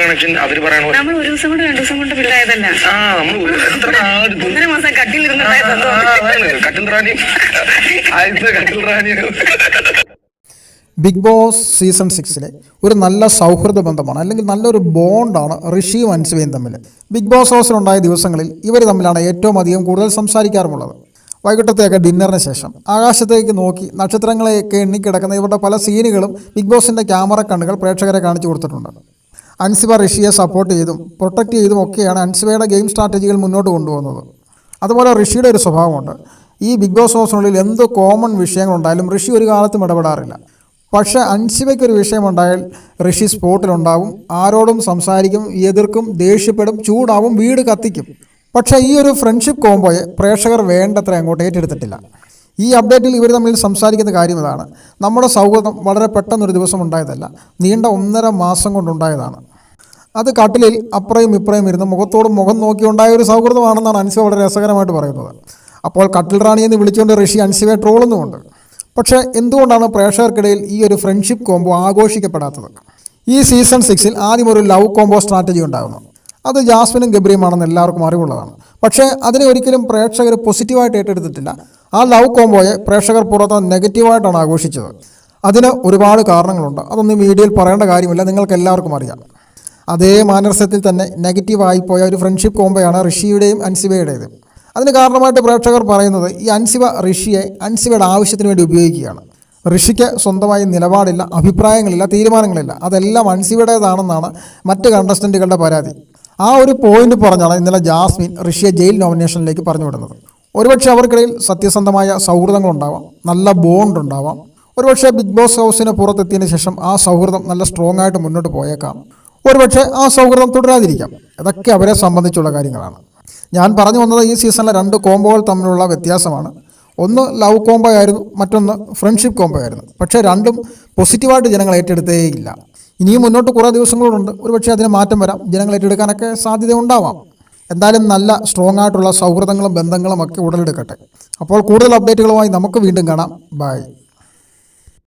Connection അവർ പറയണ നമ്മൾ ഒരു ദിവസം കൊണ്ട് രണ്ടു ദിവസം കൊണ്ട് പിള്ളായതല്ല ആ നമ്മൾ എത്ര ഒന്നര മാസം കട്ടിൽ റാണി. ആദ്യത്തെ കട്ടിൽ റാണി. ബിഗ് ബോസ് സീസൺ സിക്സിലെ ഒരു നല്ല സൗഹൃദ ബന്ധമാണ് അല്ലെങ്കിൽ നല്ലൊരു ബോണ്ടാണ് ഋഷിയും അൻസുവയും തമ്മിൽ. ബിഗ് ബോസ് ഹൗസിലുണ്ടായ ദിവസങ്ങളിൽ ഇവർ തമ്മിലാണ് ഏറ്റവും അധികം കൂടുതൽ സംസാരിക്കാറുമുള്ളത് വൈകിട്ടത്തെയൊക്കെ ഡിന്നറിന് ശേഷം ആകാശത്തേക്ക് നോക്കി നക്ഷത്രങ്ങളെയൊക്കെ എണ്ണിക്കിടക്കുന്ന ഇവരുടെ പല സീനുകളും ബിഗ് ബോസിന്റെ ക്യാമറ കണ്ണുകൾ പ്രേക്ഷകരെ കാണിച്ചു കൊടുത്തിട്ടുണ്ട്. അൻസിബ ഋഷിയെ സപ്പോർട്ട് ചെയ്തും പ്രൊട്ടക്റ്റ് ചെയ്തും ഒക്കെയാണ് അൻസിബയുടെ ഗെയിം സ്ട്രാറ്റജികൾ മുന്നോട്ട് കൊണ്ടുപോകുന്നത് അതുപോലെ ഋഷിയുടെ ഒരു സ്വഭാവമുണ്ട്. ഈ ബിഗ് ബോസ് ഹൗസിനുള്ളിൽ എന്ത് കോമൺ വിഷയങ്ങളുണ്ടായാലും ഋഷി ഒരു കാലത്തും ഇടപെടാറില്ല. പക്ഷേ അൻസിബയ്ക്കൊരു വിഷയമുണ്ടായാൽ ഋഷി സ്പോട്ടിലുണ്ടാവും ആരോടും സംസാരിക്കും എതിർക്കും ദേഷ്യപ്പെടും ചൂടാവും വീട് കത്തിക്കും. പക്ഷേ ഈ ഒരു ഫ്രണ്ട്ഷിപ്പ് കോംബോയെ പ്രേക്ഷകർ വേണ്ടത്ര അങ്ങോട്ട് ഏറ്റെടുത്തിട്ടില്ല. ഈ അപ്ഡേറ്റിൽ ഇവർ തമ്മിൽ സംസാരിക്കുന്ന കാര്യം ഇതാണ്. നമ്മുടെ സൗഹൃദം വളരെ പെട്ടെന്നൊരു ദിവസം ഉണ്ടായതല്ല നീണ്ട ഒന്നര മാസം കൊണ്ടുണ്ടായതാണ്. അത് കട്ടിലിൽ അപ്പുറയും ഇപ്പുറയും ഇരുന്ന് മുഖത്തോട് മുഖം നോക്കിയുണ്ടായ ഒരു സൗഹൃദമാണെന്നാണ് അൻസിബ വളരെ രസകരമായിട്ട് പറയുന്നത്. അപ്പോൾ കട്ടിൽ റാണി എന്ന് വിളിച്ചുകൊണ്ട് ഋഷി അൻസിബയെ ട്രോളുന്നുമുണ്ട് പക്ഷേ എന്തുകൊണ്ടാണ് പ്രേക്ഷകർക്കിടയിൽ ഈ ഒരു ഫ്രണ്ട്ഷിപ്പ് കോംബോ ആഘോഷിക്കപ്പെടാത്തത്? ഈ സീസൺ സിക്സിൽ ആദ്യം ഒരു ലവ് കോംബോ സ്ട്രാറ്റജി ഉണ്ടാകുന്നു. അത് ജാസ്മിനും ഗബ്രിയുമാണെന്ന് എല്ലാവർക്കും അറിവുള്ളതാണ്. പക്ഷേ അതിനെ ഒരിക്കലും പ്രേക്ഷകർ പോസിറ്റീവായിട്ട് ഏറ്റെടുത്തിട്ടില്ല. ആ ലവ് കോംബോയെ പ്രേക്ഷകർ പുറത്ത് നെഗറ്റീവായിട്ടാണ് ആഘോഷിച്ചത്. അതിന് ഒരുപാട് കാരണങ്ങളുണ്ട്. അതൊന്നും വീഡിയോയിൽ പറയേണ്ട കാര്യമില്ല. നിങ്ങൾക്ക് എല്ലാവർക്കും അറിയാം. അതേ മാനർസത്തിൽ തന്നെ നെഗറ്റീവായി പോയ ഒരു ഫ്രണ്ട്ഷിപ്പ് കോമ്പയാണ് ഋഷിയുടെയും അൻസിബയുടേത്. അതിന് കാരണമായിട്ട് പ്രേക്ഷകർ പറയുന്നത് ഈ അൻസിബ ഋഷിയെ അൻസിബയുടെ ആവശ്യത്തിന് വേണ്ടി ഉപയോഗിക്കുകയാണ്. ഋഷിക്ക് സ്വന്തമായി നിലപാടില്ല അഭിപ്രായങ്ങളില്ല തീരുമാനങ്ങളില്ല. അതെല്ലാം അൻസിബയുടേതാണെന്നാണ് മറ്റ് കണ്ടസ്റ്റന്റുകളുടെ പരാതി. ആ ഒരു പോയിന്റ് പറഞ്ഞാണ് ഇന്നലെ ജാസ്മിൻ ഋഷിയെ ജയിൽ നോമിനേഷനിലേക്ക് പറഞ്ഞു വിടുന്നത് ഒരുപക്ഷെ അവർക്കിടയിൽ സത്യസന്ധമായ സൗഹൃദങ്ങളുണ്ടാവാം നല്ല ബോണ്ട് ഉണ്ടാവാം. ഒരുപക്ഷെ ബിഗ് ബോസ് ഹൗസിന് പുറത്തെത്തിയതിന് ശേഷം ആ സൗഹൃദം നല്ല സ്ട്രോങ് ആയിട്ട് മുന്നോട്ട് പോയേക്കാം. ഒരുപക്ഷെ ആ സൗഹൃദം തുടരാതിരിക്കാം. അതൊക്കെ അവരെ സംബന്ധിച്ചുള്ള കാര്യങ്ങളാണ്. ഞാൻ പറഞ്ഞു വന്നത് ഈ സീസണിലെ രണ്ട് കോംബോകൾ തമ്മിലുള്ള വ്യത്യാസമാണ്. ഒന്ന് ലവ് കോംബോ ആയിരുന്നു മറ്റൊന്ന് ഫ്രണ്ട്ഷിപ്പ് കോംബോ ആയിരുന്നു പക്ഷേ രണ്ടും പോസിറ്റീവായിട്ട് ജനങ്ങൾ ഏറ്റെടുത്തേയില്ല. ഇനിയും മുന്നോട്ട് കുറേ ദിവസങ്ങളുണ്ട്. ഒരുപക്ഷെ അതിന് മാറ്റം വരാം. ജനങ്ങൾ ഏറ്റെടുക്കാനൊക്കെ സാധ്യത ഉണ്ടാവാം എന്തായാലും നല്ല സ്ട്രോങ് ആയിട്ടുള്ള സൗഹൃദങ്ങളും ബന്ധങ്ങളും ഒക്കെ ഉടലെടുക്കട്ടെ. അപ്പോൾ കൂടുതൽ അപ്ഡേറ്റുകളുമായി നമുക്ക് വീണ്ടും കാണാം. ബൈ